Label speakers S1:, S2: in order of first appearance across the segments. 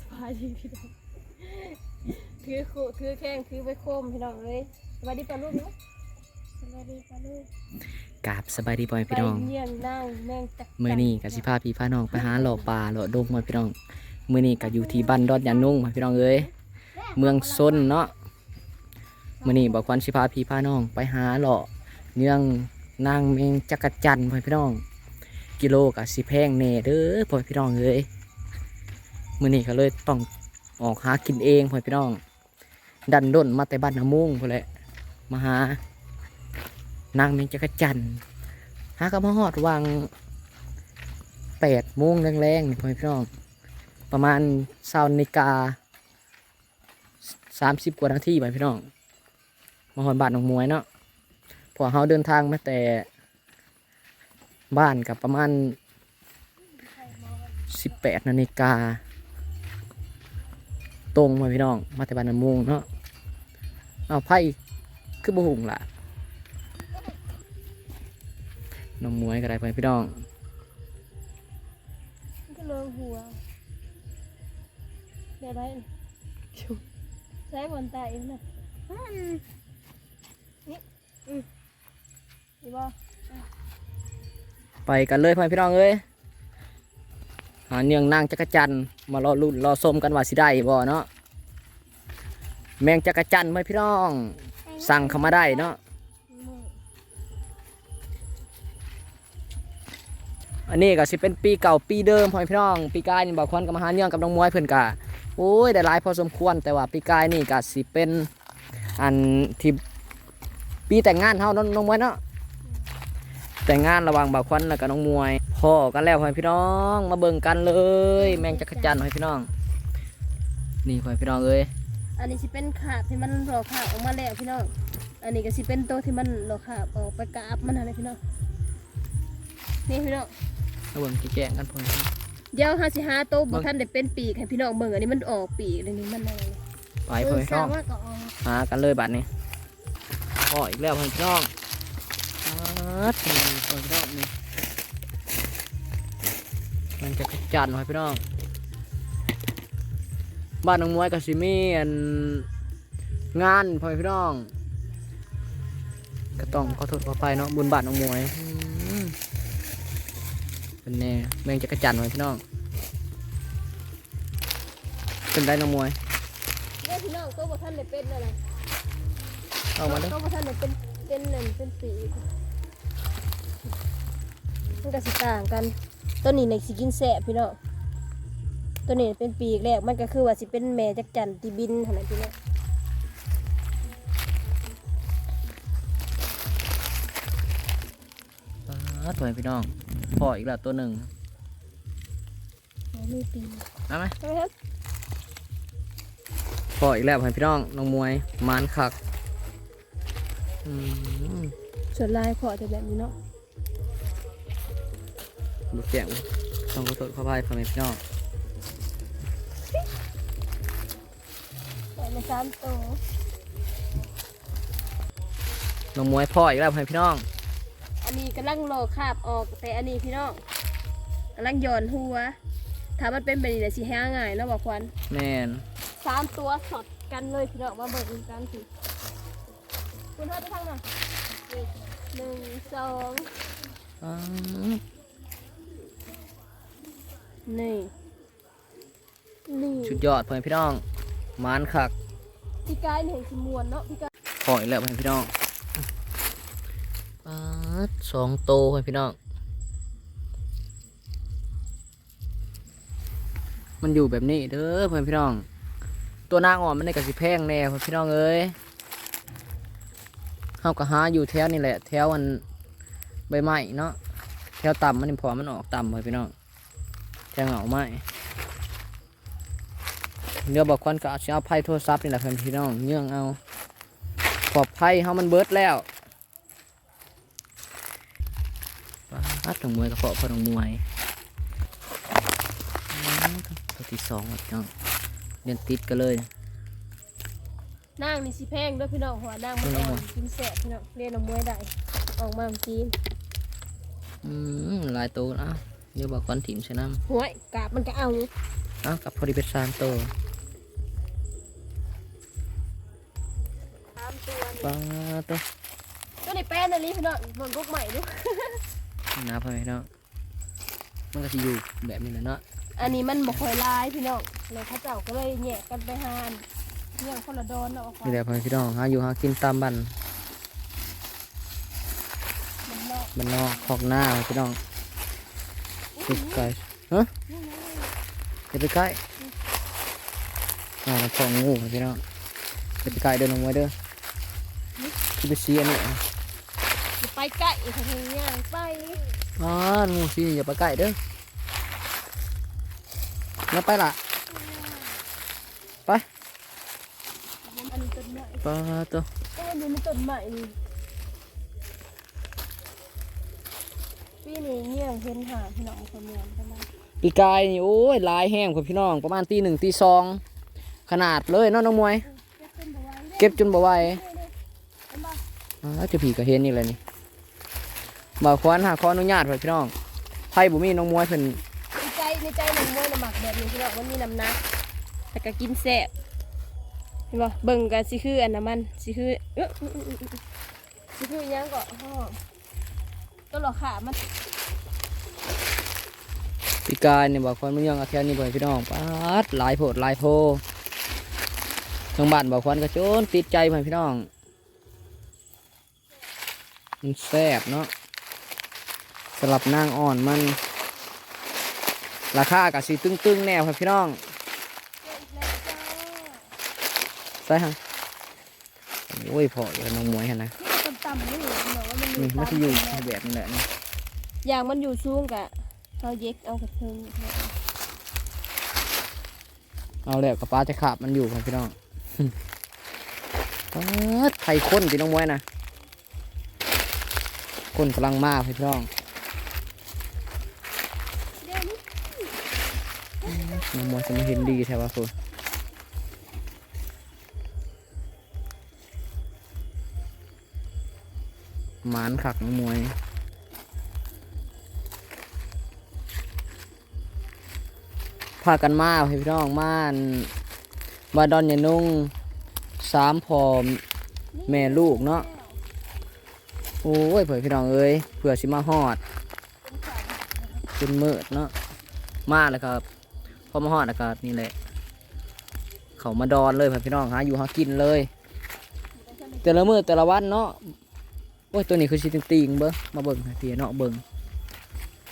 S1: สบายดีพี่น้องคือโคคือแข้งคือไปโคมพี่น้องเลยสบายดีปะลูกเนาะสบายดีปะลูก
S2: กราบสบายดีบ่อยพี่น้อง
S1: ไปเยี่ยงนั่งแมงจัก
S2: มื้อนี้ก็สิพาพี่พาน้องไปหาหล่อปลาหล่อดงมาพี่น้องมื้อนี้ก็อยู่ที่บ้านดอดยานุ่งมาพี่น้องเอ้ยเมืองซนเนาะมื้อนี้บอกควันสิพาพี่พาน้องไปหาหล่อเนื่องนางแมงจักรจันทร์พ่อพี่น้อง กิโลก็สิแพงแน่เด้อพ่อพี่น้องเอ้ย มื้อนี้ก็เลยต้องออกหากินเองพ่อพี่น้อง ดันด้นมาแต่บ้านนามุงพุ่นแหละมาหานางแมงจักรจันหากระมาฮอดวางแปดโมงแรงๆนี่พ่อพี่น้อง ประมาณสาวนาฬิกาสามสิบกว่านาทีไปพี่น้องมาฮอดบ้านหนองมวยเนาะพอเขาเดินทางมาแต่บ้านกับประมาณสิบแปดนาฬิกา ตรงมาพี่น้อง มาแต่บ้านหนองมงเนาะเอาไพ่คือบุหุงล่ะน้องมวยก็ได้ไปพี่น้อง
S1: มันก็เลิงหัวเดี๋ยวได้ชุบใช้บนตาเองนะอืมนี่อืมดีบ่
S2: ไปกันเลยพ่อพี่น้องเอ้ย หาเนียงนางจักรจันทร์มารอรุ่นรอส้มกันว่าสิได้บ่เนาะแมงจักรจันทร์พ่อพี่น้อง สั่งเข้ามาได้เนาะ
S1: อั
S2: นนี้ก็สิเป็นปีเก่าปีเดิมพ่อพี่น้อง ปีกายนี่บอกควันกับมหาเนียงกับน้องมวยเพิ่อนกะโอ้ยได้หลายพอสมควรแต่ว่าปีกายนี่ก็สิเป็นอันที่ปีแต่งงานเฮานาะน้องมวยเนาะแต่งงานระหว่างบ่าวควันแล้วกับน้องมวย พ่อกันแล้วพ่อพี่น้อง มาเบิ่งกันเลย แมงจักรจันทร์พ่อพี่น้อง นี่พ่อพี่น้องเอ้ย
S1: อันนี้สิเป็นขาบที่มันหลอกขาบออกมาแล้วพี่น้อง อันนี้ก็สิเป็นตัวที่มันหลอกขาบออกไปกราบมันอะไรพี่น้อง นี่พี่น้อง
S2: มาเบิ่งที่แจ้งกันพ่อพี่น้อง
S1: เดี๋ยวหาสิหาโตวบ่
S2: เบิ่ง
S1: ทันได้เป็นปีกให้พี่น้องเบิ่งอันนี้มันออกปีกเลยนี่มันอะไรเนี่ย
S2: ไปพ่อพี่น้อง
S1: ว่าก็ออก
S2: หากันเลยบัดนี้พ่ออีกแล้วพ่อพี่น้องฮัดนี่พ่อพี่น้องนี่ มันจะกระจันพ่อพี่น้องบ้านน้องมวยกับซิมีอันงานพ่อพี่น้องก็ต้องขอโทษขอไปเนาะบุญบาทน้องมวยอืมเป็นแน่แมงจะกระจันพ่อพี่น้องเป็นได้น้องมวย
S1: เนี่ยพี่น้องโตวบ่ทันได้เป็นอะไร
S2: เอามาเด้อ
S1: โตวบ่ทันได้เป็นเป็นนั่นเป็นปีกมันก็สิต่างกัน ตัวนี้ในสิกินแสบพี่น้องตัวนี้เป็นปีกแรกมันก็คือว่าสิเป็นแม่จักจันที่บินหั่นน่ะพี่น้อง
S2: ปาดถอยพี่น้องพ่ออีกแล้วตัวหนึ่ง
S1: อ๋อมีปีก
S2: เอาไหม
S1: ใช่ไหมครับ
S2: พ่ออีกแล้วพี่น้องน้องมวยมานคักอืม
S1: ส่วนลายขอจะแบบนี้เนาะ
S2: บุกแจงต้องขอโทษขออภัยพ่อแม่พี่น้อง
S1: แต่ในสามตัว
S2: น้องมวยพ่ออีกแล้วพี่น้อง
S1: อันนี้กำลังรอคาบออก แต่อันนี้พี่น้องกำลังหย่อนหัว ถ้ามันเป็นแบบนี้เดี๋ยวสิแห้งง่ายเนาะบอกควัน
S2: แม่น
S1: สามตัวสอดกันเลยพี่น้องมาเบิกกันสิคุณพ่อจะทางไหนนี่หนึ่งสอง
S2: อ้า
S1: นี่นี่
S2: สุดยอดพ่อแม่พี่น้องมานคัก
S1: พี่กายนี่เห็นสิมวนเนาะพี่กาย
S2: พ่ออีกแล้วพ่อแม่พี่น้องปาดสองโตพ่อแม่พี่น้อง มันอยู่แบบนี้เด้อพ่อแม่พี่น้อง ตัวนางอ่อนมันได้กับสิแพงแน่พ่อพี่น้องเอ้ยเฮาก็หาอยู่แถวนี่แหละแถวอันใบไม้เนาะแถวต่ำมันนี่พอมันออกต่ำพ่อพี่น้อง แถวเหงาไม้เดี๋ยวบอกควันก็เอาสิเอาไพ่โทรศัพท์นี่แหละพ่อพี่น้องเนื่องเอาขอบไพ่เฮามันเบิดแล้วปาดตรงมวยกระเพาะพอตรงมวยอืมตัวที่สองครับพี่น้องเรียนติดกันเลย
S1: นางนี่สิแพงเด้วยพี่น้องหัวนางมันอ่อนกินแสบพี่น้องเรียนเอามวยได้ออกมาเมื่อกี้
S2: อืมหลายตัวนะ เดี๋ยวบอกก่อนถิ่มใช่น้
S1: หัวกาบมันก็เอา
S2: เอ้ากับพอดีเป็นสามตัว
S1: ตามตัว
S2: ปลาตัว
S1: ก็ในแป้นอันนี้พี่น้องบนพวกใหม่ดู
S2: น้าพ่อแม่พี่น้องมันก็จะอยู่แบบนี้แหละเนาะ
S1: อันนี้มันบ่ค่อยลายพี่น้องเลยเขาเจ้าก็เลยแยกกันไปหานเรื่องคนละโดนเนาะเอาควา
S2: นี่
S1: ม
S2: แหละพ่อแม่พี่น้องหาอยู่หากินตามบ้าน
S1: มันนอก
S2: บ้านนอกคอกหน้าพี่น้อง ติดไก่ฮะอย่าไปใกล้อ่าของงูพี่น้องอย่าไปใกล้เดินลงไว้เด้อที่ไปซีอันนี้
S1: อย่าไปใกล้อีกทีย่างไป
S2: อ๋องูซีนี่อย่าไปใกล้เด้อแล้วไปล่ะไป
S1: อันนี้ต้นใหม่
S2: ปลาตัว
S1: ก็อันนี้มันต้นใหม่นี่ ปีนี้เงี้ยเห็นหาพี่น้องคนเมืองกันมา
S2: ปีกายนี่โอ้ยหลายแห้งครับพี่น้องประมาณตีหนึ่งตีสองขนาดเลยเนาะน้องมวย
S1: เก็บเป็นบ่ไหว้เด้
S2: เก็บจนบ่ไหว
S1: เด้เห็นบ่
S2: อ้าวเจะผีก็เห็นนี่แหละนี่บ่าวควันหาขออนุญาตครับพี่น้องไพ่บุมีน้องมวยเพิ่น
S1: ในใจในใจหนึ่งมวยน้ำหมักแบบนี้พี่น้องมันมีน้ำหนักแต่ก็กินแซ่บเห็นบ่เบิ่งกันสิคืออันน้ำมันสิคือเอ๊ะอื้ออื้ออื้ออื้อสิคืออิหยังก็ฮ้อ ตัวหลอกขามัน
S2: ปีกายนี่บ่าวควันมันยังเอาแถวนี้บ่ให้พี่น้องปาดหลายโพดหลายโพทางบ้านบ่าวควันก็โจนติดใจบ่ให้พี่น้องมันแซ่บเนาะสลับนางอ่อนมัน ราคาก็สิตึงๆแนวครับพี่น้องใช่ฮะโอ้ยพออยู่น้องมวยเห็นนะ
S1: มันต่ำๆนี่ เห็นบอกว่ามัน
S2: นี่มันจะอยู่
S1: ต่ำๆ
S2: แบบนี้แหละนี่
S1: อย่างมันอยู่สูงกะเขาเย็กเอากระเทิง
S2: เอาแล้วกับป้าจะขาบมันอยู่ครับพี่น้องเปิดไข่ข้นพี่น้องมวยนะคนกำลังมากพี่น้อง
S1: เดี๋ยวนี้
S2: น้องมวยจะมาเห็นดีแท้ว่าคุณ มานขักมวยพากันมาให้พี่น้องมานบาดอนยานุ่งสามพอแม่ลูกเนาะโอ้ยเผื่อพี่น้องเอ้ยเผื่อสิมาฮอดจนมืดเนาะมาแล้วครับพอมาฮอดแล้วก็นี่แหละ เขามาดอนเลยเผื่อพี่น้องหาอยู่หากินเลย แต่ละมือแต่ละวันเนาะ โอ้ยตัวนี้คือสิติงติงๆเบ้อมาเบิ่งพี่เนาะเบิ่ง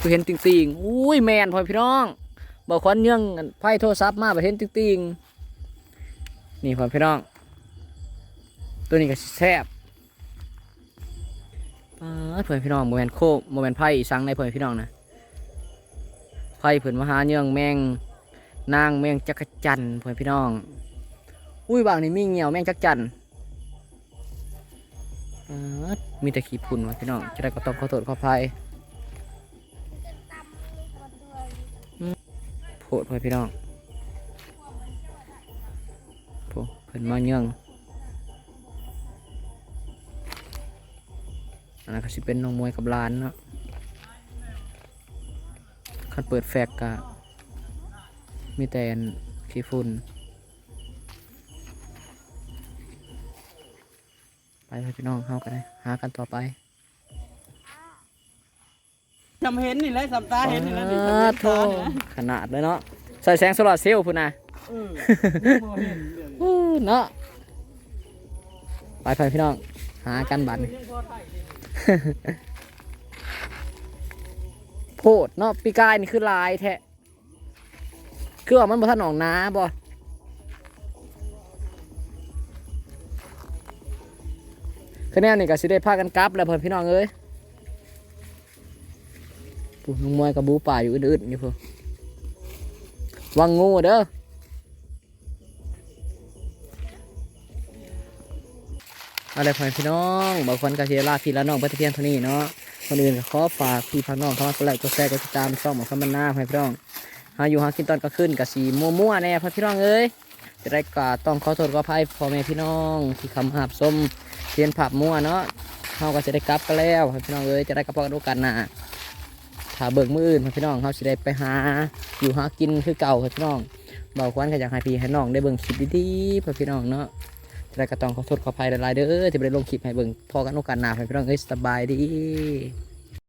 S2: คือเห็นติงติงๆอุ้ยแมนพ่อพี่น้องบอกควันเนื่องไพ่โทรศัพท์มาประเทศติ๊งติงๆนี่พ่อพี่น้อง ตัวนี้ก็แซ่บเพื่อนพี่น้องโมเมนโคโมเมนไพ่สังในเพื่อนพี่น้องนะไพ่เพื่อนมหาเนื่องแมงนางแมงจักจันเพื่อนพี่น้อง อุ้ยบางนี่มีเงียวแมงจักจันทร์ปาด มีแต่ขี้พุ่นว่ะพี่น้องจะได้ก็ต้องขอโทษขออภัยโพดไว้พี่น้องโพเพิ่นมาเยื่องอันนั้นก็สิเป็นน้องมวยกับลานเนาะคันเปิดแฟกกะมีแต่ขี้ฝุ่น ไปไปพี่น้องเฮากันเลยหากันต่อไป
S3: จำเห็นนี่แหละสำตาเห็นนี่แหละนี่
S2: อ่า
S3: จำเห็น
S2: โท
S3: ตาเนี่ยนะ
S2: ขนาดเลยเนาะใส่แสงโซลาร์เซลล์พุ่นนะ
S3: เออบ่เห็นเดี๋ยวนี้
S2: อู้เนาะไปไปพี่น้อง หากันบัตร
S3: ยังพอถ่ายดิ
S2: โพดเนาะปีกายนี่คือลายแท้คือว่ามันบ่ทันออกน้าบ่ แนนนี่ก็สิได้พากันกลับแล้วเพิ่อนพี่น้องเอ้ยปุ๊น้องมวยกับบูป่าอยู่อึดๆอยู่เพิ่นวังงูเด้อเอาละไรพ่อพี่น้องบางคนก็เสียลาพี่ละน้องเพื่อเพียงเท่านี้เนาะคนอื่นก็ขอฝากพี่พักน้องเข้ามากดไลค์กดแชร์กดติดตามช่องของคำบรรณาพ่อพี่น้องหาอยู่หากินตอนกลางคืนกับสีมั่วๆแน่พ่อพี่น้องเอ้ยจะได้กาต้องขอโทษขออภัยพ่อแม่พี่น้องที่คำหาบส้ม เทียนผับมั่วเนาะเขาก็จะได้กลับกันแล้วพี่น้องเอ้ยจะได้กลับกันโอกาสหน้าถ้าเบิกมืออื่นพี่น้องเขาจะได้ไปหาอยู่หากินคือเก่าพี่น้องเบาควันก็อยากให้พี่ให้น้องได้เบิ่งคลิปดีๆเพื่อพี่น้องเนาะจะได้กระตองขอโทษขออภัยหลายๆเด้อที่ได้ลงคลิปให้เบิ่งพอกันโอกาสหน้าให้พี่น้องเอ้ยสบายดี